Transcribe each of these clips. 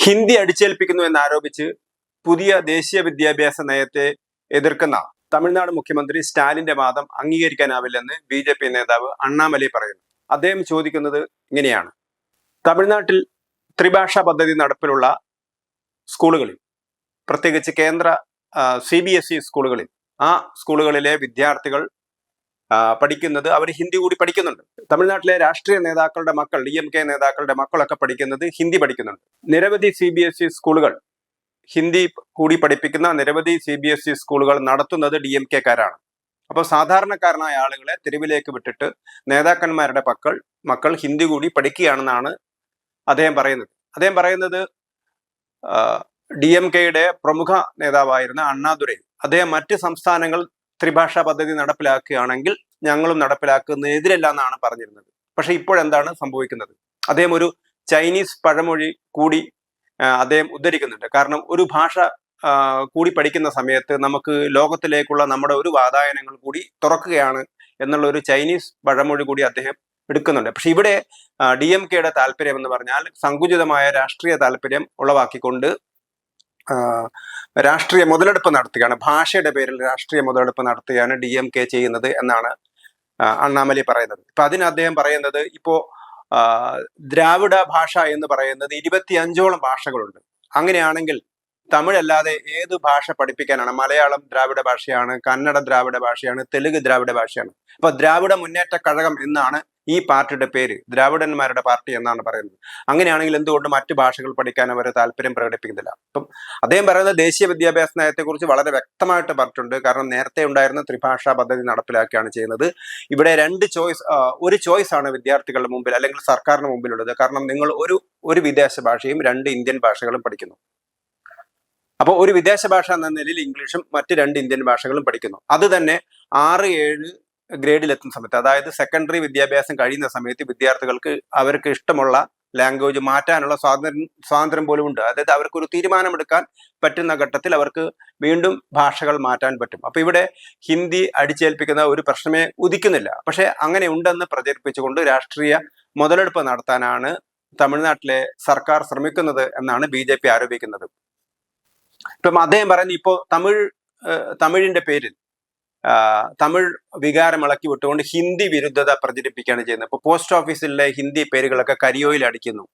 ഹിന്ദി അടിച്ചേൽപ്പിക്കുന്നു എന്നാരോപിച്ച് പുതിയ ദേശീയ വിദ്യാഭ്യാസ നയത്തെ എതിർക്കുന്ന തമിഴ്നാട് മുഖ്യമന്ത്രി സ്റ്റാലിന്റെ വാദം അംഗീകരിക്കാനാവില്ലെന്ന് ബി ജെ പി നേതാവ് അണ്ണാമലൈ പറയുന്നു. അദ്ദേഹം ചോദിക്കുന്നത് ഇങ്ങനെയാണ്. തമിഴ്നാട്ടിൽ ത്രിഭാഷാ പദ്ധതി നടപ്പിലുള്ള സ്കൂളുകളിൽ പ്രത്യേകിച്ച് കേന്ദ്ര സി ബി എസ് ഇ സ്കൂളുകളിൽ ആ സ്കൂളുകളിലെ വിദ്യാർത്ഥികൾ പഠിക്കുന്നത് അവർ ഹിന്ദി കൂടി പഠിക്കുന്നുണ്ട്. തമിഴ്നാട്ടിലെ രാഷ്ട്രീയ നേതാക്കളുടെ മക്കൾ ഡി എം കെ നേതാക്കളുടെ മക്കളൊക്കെ പഠിക്കുന്നത് ഹിന്ദി പഠിക്കുന്നുണ്ട്. നിരവധി സി ബി എസ് ഇ സ്കൂളുകൾ ഹിന്ദി കൂടി പഠിപ്പിക്കുന്ന നിരവധി സി ബി എസ് ഇ സ്കൂളുകൾ നടത്തുന്നത് ഡി എം കെക്കാരാണ്. അപ്പോൾ സാധാരണക്കാരനായ ആളുകളെ തെരുവിലേക്ക് വിട്ടിട്ട് നേതാക്കന്മാരുടെ മക്കൾ മക്കൾ ഹിന്ദി കൂടി പഠിക്കുകയാണെന്നാണ് അദ്ദേഹം പറയുന്നത്. അദ്ദേഹം പറയുന്നത് ഡി എം കെയുടെ പ്രമുഖ നേതാവായിരുന്ന അണ്ണാദുരൈ അദ്ദേഹം മറ്റ് സംസ്ഥാനങ്ങൾ ത്രിഭാഷാ പദ്ധതി നടപ്പിലാക്കുകയാണെങ്കിൽ ഞങ്ങളും നടപ്പിലാക്കുന്നതിനെതിരല്ല എന്നാണ് പറഞ്ഞിരുന്നത്. പക്ഷെ ഇപ്പോഴെന്താണ് സംഭവിക്കുന്നത്? അദ്ദേഹം ഒരു ചൈനീസ് പഴമൊഴി കൂടി അദ്ദേഹം ഉദ്ധരിക്കുന്നുണ്ട്. കാരണം ഒരു ഭാഷ കൂടി പഠിക്കുന്ന സമയത്ത് നമുക്ക് ലോകത്തിലേക്കുള്ള നമ്മുടെ ഒരു വാതായനങ്ങൾ കൂടി തുറക്കുകയാണ് എന്നുള്ള ഒരു ചൈനീസ് പഴമൊഴി കൂടി അദ്ദേഹം എടുക്കുന്നുണ്ട്. പക്ഷെ ഇവിടെ ഡി എം കെയുടെ താല്പര്യം എന്ന് പറഞ്ഞാൽ സങ്കുചിതമായ രാഷ്ട്രീയ താല്പര്യം ഉളവാക്കിക്കൊണ്ട് രാഷ്ട്രീയ മുതലെടുപ്പ് നടത്തുകയാണ്. ഭാഷയുടെ പേരിൽ രാഷ്ട്രീയ മുതലെടുപ്പ് നടത്തുകയാണ് ഡി എം കെ ചെയ്യുന്നത് എന്നാണ് അണ്ണാമലി പറയുന്നത്. ഇപ്പൊ അതിന് അദ്ദേഹം പറയുന്നത് ഇപ്പോ ദ്രാവിഡ ഭാഷ എന്ന് പറയുന്നത് ഇരുപത്തിയഞ്ചോളം ഭാഷകളുണ്ട്. അങ്ങനെയാണെങ്കിൽ തമിഴ് അല്ലാതെ ഏത് ഭാഷ പഠിപ്പിക്കാനാണ്? മലയാളം ദ്രാവിഡ ഭാഷയാണ് കന്നഡ ദ്രാവിഡ ഭാഷയാണ് തെലുങ്ക് ദ്രാവിഡ ഭാഷയാണ്. അപ്പൊ ദ്രാവിഡ മുന്നേറ്റ കഴകം എന്നാണ് ഈ പാർട്ടിയുടെ പേര്. ദ്രാവിഡന്മാരുടെ പാർട്ടി എന്നാണ് പറയുന്നത്. അങ്ങനെയാണെങ്കിൽ എന്തുകൊണ്ട് മറ്റു ഭാഷകൾ പഠിക്കാൻ അവർ താല്പര്യം പ്രകടിപ്പിക്കുന്നില്ല? അപ്പം അദ്ദേഹം പറയുന്നത് ദേശീയ വിദ്യാഭ്യാസ നയത്തെക്കുറിച്ച് വളരെ വ്യക്തമായിട്ട് പറഞ്ഞിട്ടുണ്ട്. കാരണം നേരത്തെ ഉണ്ടായിരുന്ന ത്രിഭാഷാ പദ്ധതി നടപ്പിലാക്കുകയാണ് ചെയ്യുന്നത്. ഇവിടെ രണ്ട് ചോയ്സ് ഒരു ചോയ്സ് ആണ് വിദ്യാർത്ഥികളുടെ മുമ്പിൽ അല്ലെങ്കിൽ സർക്കാരിന് മുമ്പിലുള്ളത്. കാരണം നിങ്ങൾ ഒരു ഒരു വിദേശ ഭാഷയും രണ്ട് ഇന്ത്യൻ ഭാഷകളും പഠിക്കുന്നു. അപ്പോൾ ഒരു വിദേശ ഭാഷ എന്ന നിലയിൽ ഇംഗ്ലീഷും മറ്റ് രണ്ട് ഇന്ത്യൻ ഭാഷകളും പഠിക്കുന്നു. അത് തന്നെ ആറ് ഏഴ് ഗ്രേഡിൽ എത്തുന്ന സമയത്ത് അതായത് സെക്കൻഡറി വിദ്യാഭ്യാസം കഴിയുന്ന സമയത്ത് വിദ്യാർത്ഥികൾക്ക് അവർക്ക് ഇഷ്ടമുള്ള ലാംഗ്വേജ് മാറ്റാനുള്ള സ്വാതന്ത്ര്യം സ്വാതന്ത്ര്യം പോലും ഉണ്ട്. അതായത് അവർക്ക് ഒരു തീരുമാനമെടുക്കാൻ പറ്റുന്ന ഘട്ടത്തിൽ അവർക്ക് വീണ്ടും ഭാഷകൾ മാറ്റാൻ പറ്റും. അപ്പൊ ഇവിടെ ഹിന്ദി അടിച്ചേൽപ്പിക്കുന്ന ഒരു പ്രശ്നമേ ഉദിക്കുന്നില്ല. പക്ഷെ അങ്ങനെ ഉണ്ടെന്ന് പ്രചരിപ്പിച്ചുകൊണ്ട് രാഷ്ട്രീയ മുതലെടുപ്പ് നടത്താനാണ് തമിഴ്നാട്ടിലെ സർക്കാർ ശ്രമിക്കുന്നത് എന്നാണ് ബി ആരോപിക്കുന്നത്. ഇപ്പം അദ്ദേഹം പറയുന്നത് ഇപ്പോൾ തമിഴ് തമിഴിന്റെ പേരിൽ തമിഴ് വികാരം ഇളക്കി വിട്ടുകൊണ്ട് ഹിന്ദി വിരുദ്ധത പ്രചരിപ്പിക്കുകയാണ് ചെയ്യുന്നത്. ഇപ്പോൾ പോസ്റ്റ് ഓഫീസിലെ ഹിന്ദി പേരുകളൊക്കെ കരിയോയിൽ അടിക്കുന്നു.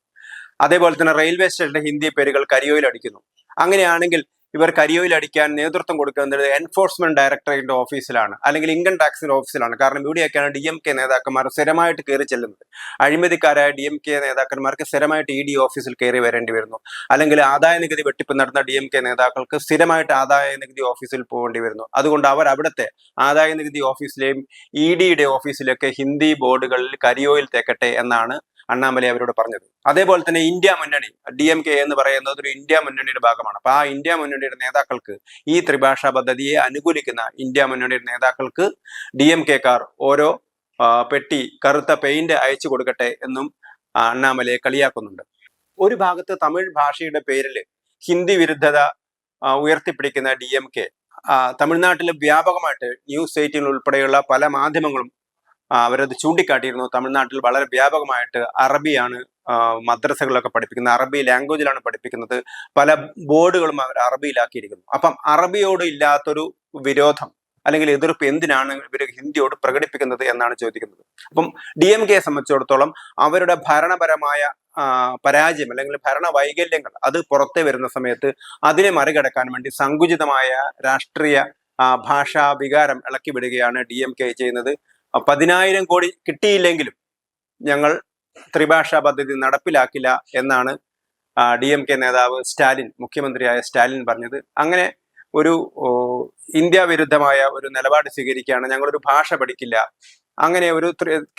അതേപോലെ തന്നെ റെയിൽവേ സ്റ്റേഷനിലെ ഹിന്ദി പേരുകൾ കരിയോയിൽ അടിക്കുന്നു. അങ്ങനെയാണെങ്കിൽ ഇവർ കരിയോയിൽ അടിക്കാൻ നേതൃത്വം കൊടുക്കുന്നത് എൻഫോഴ്സ്മെന്റ് ഡയറക്ടറേറ്റിന്റെ ഓഫീസിലാണ് അല്ലെങ്കിൽ ഇൻകം ടാക്സിന്റെ ഓഫീസിലാണ് കാരണം ഇവിടെയൊക്കെയാണ് ഡി എം കെ നേതാക്കന്മാർ സ്ഥിരമായിട്ട് കയറി ചെല്ലുന്നത്. അഴിമതിക്കാരായ ഡി എം കെ നേതാക്കന്മാർക്ക് സ്ഥിരമായിട്ട് ഇ ഡി ഓഫീസിൽ കയറി വരേണ്ടി വരുന്നു. അല്ലെങ്കിൽ ആദായ നികുതി വെട്ടിപ്പ് നടന്ന ഡി എം കെ നേതാക്കൾക്ക് സ്ഥിരമായിട്ട് ആദായ നികുതി ഓഫീസിൽ പോകേണ്ടി വരുന്നു. അതുകൊണ്ട് അവർ അവിടുത്തെ ആദായ നികുതി ഓഫീസിലെയും ഇ ഡിയുടെ ഓഫീസിലൊക്കെ ഹിന്ദി ബോർഡുകളിൽ കരിയോയിൽ തേക്കട്ടെ എന്നാണ് അണ്ണാമലൈ അവരോട് പറഞ്ഞത്. അതേപോലെ തന്നെ ഇന്ത്യ മുന്നണി ഡി എം കെ എന്ന് പറയുന്നത് ഒരു ഇന്ത്യ മുന്നണിയുടെ ഭാഗമാണ്. അപ്പൊ ആ ഇന്ത്യ മുന്നണിയുടെ നേതാക്കൾക്ക് ഈ ത്രിഭാഷാ പദ്ധതിയെ അനുകൂലിക്കുന്ന ഇന്ത്യ മുന്നണിയുടെ നേതാക്കൾക്ക് ഡി എം കെക്കാർ ഓരോ പെട്ടി കറുത്ത പെയിന്റ് അയച്ചു കൊടുക്കട്ടെ എന്നും അണ്ണാമലയെ കളിയാക്കുന്നുണ്ട്. ഒരു ഭാഗത്ത് തമിഴ് ഭാഷയുടെ പേരിൽ ഹിന്ദി വിരുദ്ധത ഉയർത്തിപ്പിടിക്കുന്ന ഡി എം കെ തമിഴ്നാട്ടിൽ വ്യാപകമായിട്ട് ന്യൂസ് എയ്റ്റീൻ ഉൾപ്പെടെയുള്ള പല മാധ്യമങ്ങളും അവരത് ചൂണ്ടിക്കാട്ടിയിരുന്നു. തമിഴ്നാട്ടിൽ വളരെ വ്യാപകമായിട്ട് അറബിയാണ് മദ്രസകളിലൊക്കെ പഠിപ്പിക്കുന്നത്. അറബി ലാംഗ്വേജിലാണ് പഠിപ്പിക്കുന്നത്. പല ബോർഡുകളും അവർ അറബിയിലാക്കിയിരിക്കുന്നു. അപ്പം അറബിയോട് ഇല്ലാത്തൊരു വിരോധം അല്ലെങ്കിൽ എതിർപ്പ് എന്തിനാണ് ഇവർ ഹിന്ദിയോട് പ്രകടിപ്പിക്കുന്നത് എന്നാണ് ചോദിക്കുന്നത്. അപ്പം ഡി എം കെയെ സംബന്ധിച്ചിടത്തോളം അവരുടെ ഭരണപരമായ പരാജയം അല്ലെങ്കിൽ ഭരണ വൈകല്യങ്ങൾ അത് പുറത്തെ വരുന്ന സമയത്ത് അതിനെ മറികടക്കാൻ വേണ്ടി സങ്കുചിതമായ രാഷ്ട്രീയ ഭാഷാ വികാരം ഇളക്കി വിടുകയാണ് ഡി എം കെ ചെയ്യുന്നത്. പതിനായിരം കോടി കിട്ടിയില്ലെങ്കിലും ഞങ്ങൾ ത്രിഭാഷാ പദ്ധതി നടപ്പിലാക്കില്ല എന്നാണ് ഡി എം കെ നേതാവ് സ്റ്റാലിൻ മുഖ്യമന്ത്രിയായ സ്റ്റാലിൻ പറഞ്ഞത്. അങ്ങനെ ഒരു ഇന്ത്യ വിരുദ്ധമായ ഒരു നിലപാട് സ്വീകരിക്കുകയാണ്. ഞങ്ങളൊരു ഭാഷ പഠിക്കില്ല. അങ്ങനെ ഒരു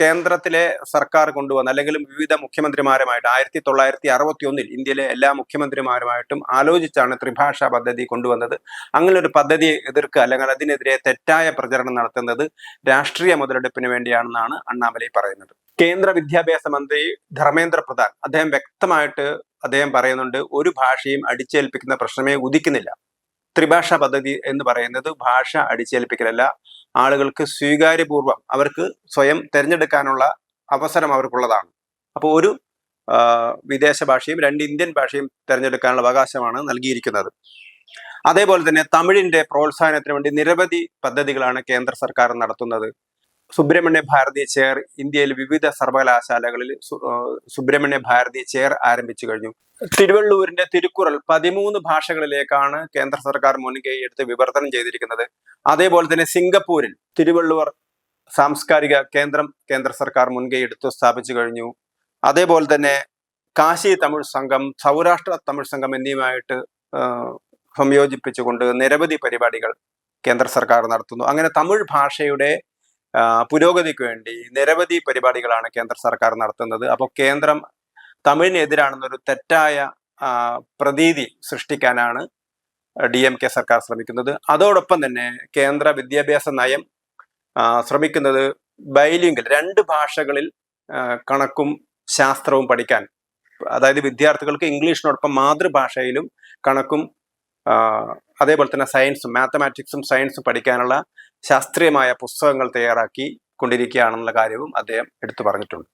കേന്ദ്രത്തിലെ സർക്കാർ കൊണ്ടുവന്ന അല്ലെങ്കിൽ വിവിധ മുഖ്യമന്ത്രിമാരുമായിട്ട് ആയിരത്തി തൊള്ളായിരത്തി അറുപത്തി ഒന്നിൽ ഇന്ത്യയിലെ എല്ലാ മുഖ്യമന്ത്രിമാരുമായിട്ടും ആലോചിച്ചാണ് ത്രിഭാഷാ പദ്ധതി കൊണ്ടുവന്നത്. അങ്ങനെ ഒരു പദ്ധതിയെ എതിർക്കുക അല്ലെങ്കിൽ അതിനെതിരെ തെറ്റായ പ്രചരണം നടത്തുന്നത് രാഷ്ട്രീയ മുതലെടുപ്പിന് വേണ്ടിയാണെന്നാണ് അണ്ണാമലൈ പറയുന്നത്. കേന്ദ്ര വിദ്യാഭ്യാസ മന്ത്രി ധർമ്മേന്ദ്ര പ്രധാൻ അദ്ദേഹം വ്യക്തമായിട്ട് അദ്ദേഹം പറയുന്നുണ്ട് ഒരു ഭാഷയും അടിച്ചേൽപ്പിക്കുന്ന പ്രശ്നമേ ഉദിക്കുന്നില്ല. ത്രിഭാഷാ പദ്ധതി എന്ന് പറയുന്നത് ഭാഷ അടിച്ചേൽപ്പിക്കലല്ല ആളുകൾക്ക് സ്വീകാര്യപൂർവം അവർക്ക് സ്വയം തിരഞ്ഞെടുക്കാനുള്ള അവസരം അവർക്കുള്ളതാണ്. അപ്പോൾ ഒരു വിദേശ ഭാഷയും രണ്ട് ഇന്ത്യൻ ഭാഷയും തിരഞ്ഞെടുക്കാനുള്ള അവകാശമാണ് നൽകിയിരിക്കുന്നത്. അതേപോലെ തന്നെ തമിഴിന്റെ പ്രോത്സാഹനത്തിന് വേണ്ടി നിരവധി പദ്ധതികളാണ് കേന്ദ്ര സർക്കാർ നടത്തുന്നത്. സുബ്രഹ്മണ്യ ഭാരതി ചെയർ ഇന്ത്യയിലെ വിവിധ സർവകലാശാലകളിൽ സുബ്രഹ്മണ്യ ഭാരതി ചെയർ ആരംഭിച്ചു കഴിഞ്ഞു. തിരുവള്ളൂരിന്റെ തിരുക്കുറൾ പതിമൂന്ന് ഭാഷകളിലേക്കാണ് കേന്ദ്ര സർക്കാർ മുൻകൈ എടുത്ത് വിവർത്തനം ചെയ്തിരിക്കുന്നത്. അതേപോലെ തന്നെ സിംഗപ്പൂരിൽ തിരുവള്ളുവർ സാംസ്കാരിക കേന്ദ്രം കേന്ദ്ര സർക്കാർ മുൻകൈ എടുത്ത് സ്ഥാപിച്ചു കഴിഞ്ഞു. അതേപോലെ തന്നെ കാശി തമിഴ് സംഘം സൗരാഷ്ട്ര തമിഴ് സംഘം എന്നിവയുമായിട്ട് സംയോജിപ്പിച്ചുകൊണ്ട് നിരവധി പരിപാടികൾ കേന്ദ്ര സർക്കാർ നടത്തുന്നു. അങ്ങനെ തമിഴ് ഭാഷയുടെ പുരോഗതിക്ക് വേണ്ടി നിരവധി പരിപാടികളാണ് കേന്ദ്ര സർക്കാർ നടത്തുന്നത്. അപ്പോൾ കേന്ദ്രം തമിഴിനെതിരാണെന്നൊരു തെറ്റായ പ്രതീതി സൃഷ്ടിക്കാനാണ് ഡി എം കെ സർക്കാർ ശ്രമിക്കുന്നത്. അതോടൊപ്പം തന്നെ കേന്ദ്ര വിദ്യാഭ്യാസ നയം ശ്രമിക്കുന്നത് ബൈലിംഗിൽ രണ്ട് ഭാഷകളിൽ കണക്കും ശാസ്ത്രവും പഠിക്കാൻ. അതായത് വിദ്യാർത്ഥികൾക്ക് ഇംഗ്ലീഷിനോടൊപ്പം മാതൃഭാഷയിലും കണക്കും അതേപോലെ തന്നെ സയൻസും മാത്തമാറ്റിക്സും സയൻസും പഠിക്കാനുള്ള ശാസ്ത്രീയമായ പുസ്തകങ്ങൾ തയ്യാറാക്കി കൊണ്ടിരിക്കുകയാണെന്നുള്ള കാര്യവും അദ്ദേഹം എടുത്തു പറഞ്ഞിട്ടുണ്ട്.